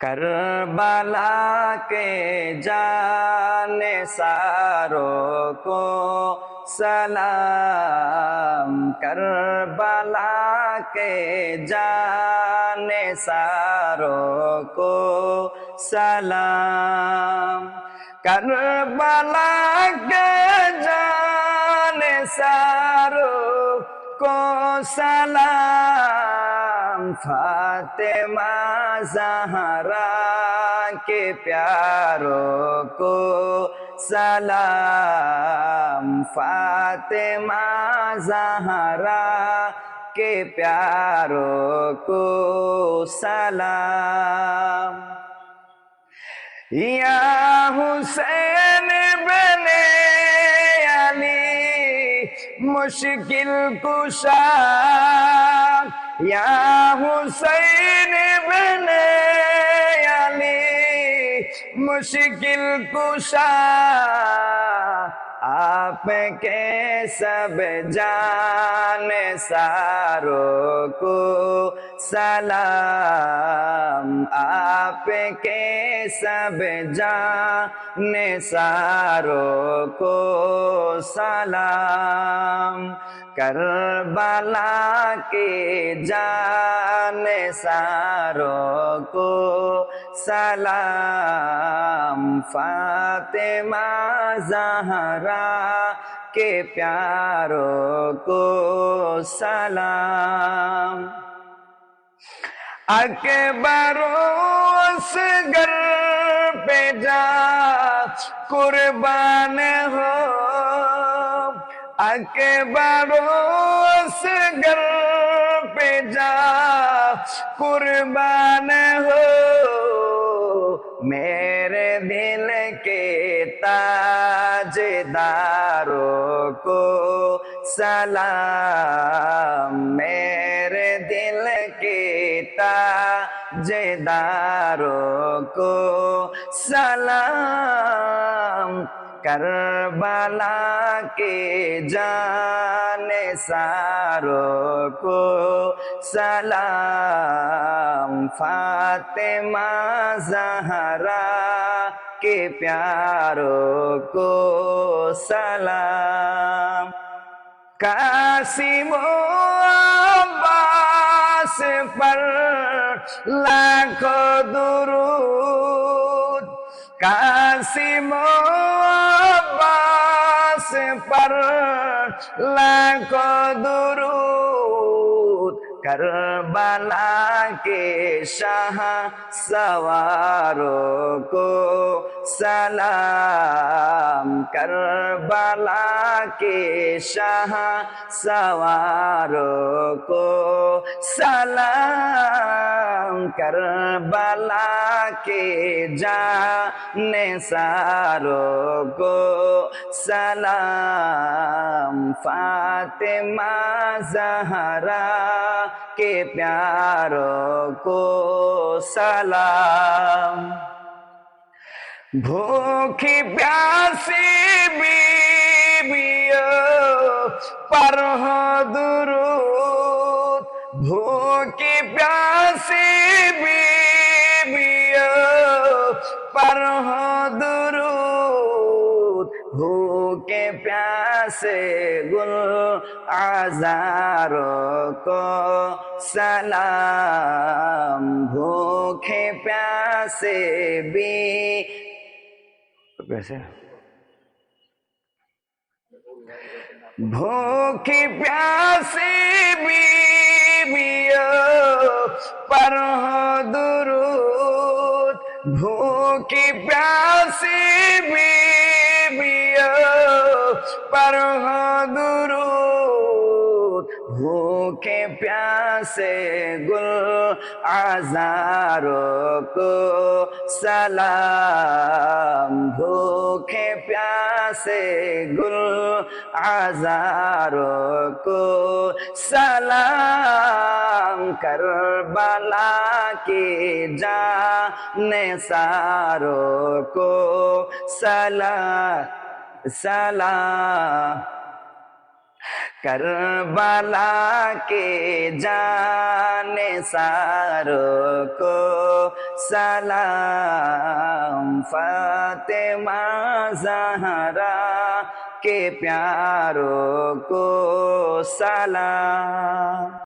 کربلا کے جانے ساروں کو سلام کربلا کے جانے ساروں کو سلام کربلا کے جانے ساروں کو سلام فاطمہ زہرا کے پیاروں کو سلام۔ فاطمہ زہرا کے پیاروں کو سلام۔ یا حسین بن علی، مشکل کشا یا حسین بن علی مشکل کشا آپ کے سب جان ساروں کو سلام، آپ کے سب جان ساروں کو سلام۔ کربلا کے جان ساروں کو سلام۔ فاطمہ زہرا کے پیاروں کو سلام۔ اکبر اصغر پہ جا، قربان ہو۔ اکبر اصغر پہ جا قربان ہو میرے دل کے تاج داروں کو سلام میرے دل کے تاج داروں کو سلام کربلا کے جان ساروں کو سلام فاطمہ زہرا کے پیاروں کو سلام قاسم و عباس پر لاکھوں درود قاسم و کربلا کے شاہ سواروں کو سلام۔ کربلا کے شاہ سواروں کو سلام کربلا کے جان ساروں کو سلام فاطمہ زہرا کے پیاروں کو سلام بھوکی پیاسی بیویوں پر ہو درود بھوکی پیاسی بیویوں پر ہو درود بھوکے پیاسے گل آزاروں کو سلام۔ بھوکے پیاسے بھی کیسے بھوکی پیاسی بیویوں پر درود۔ بھوکی پیاسی بیویوں پر درود۔ بھوکے پیاسے گل آزاروں کو سلام بھوکے پیاسے گل آزاروں کو سلام۔ کربلا کی جان ساروں کو سلام سلام۔ کربلا کے جانے ساروں کو سلام فاطمہ زہرا کے پیاروں کو سلام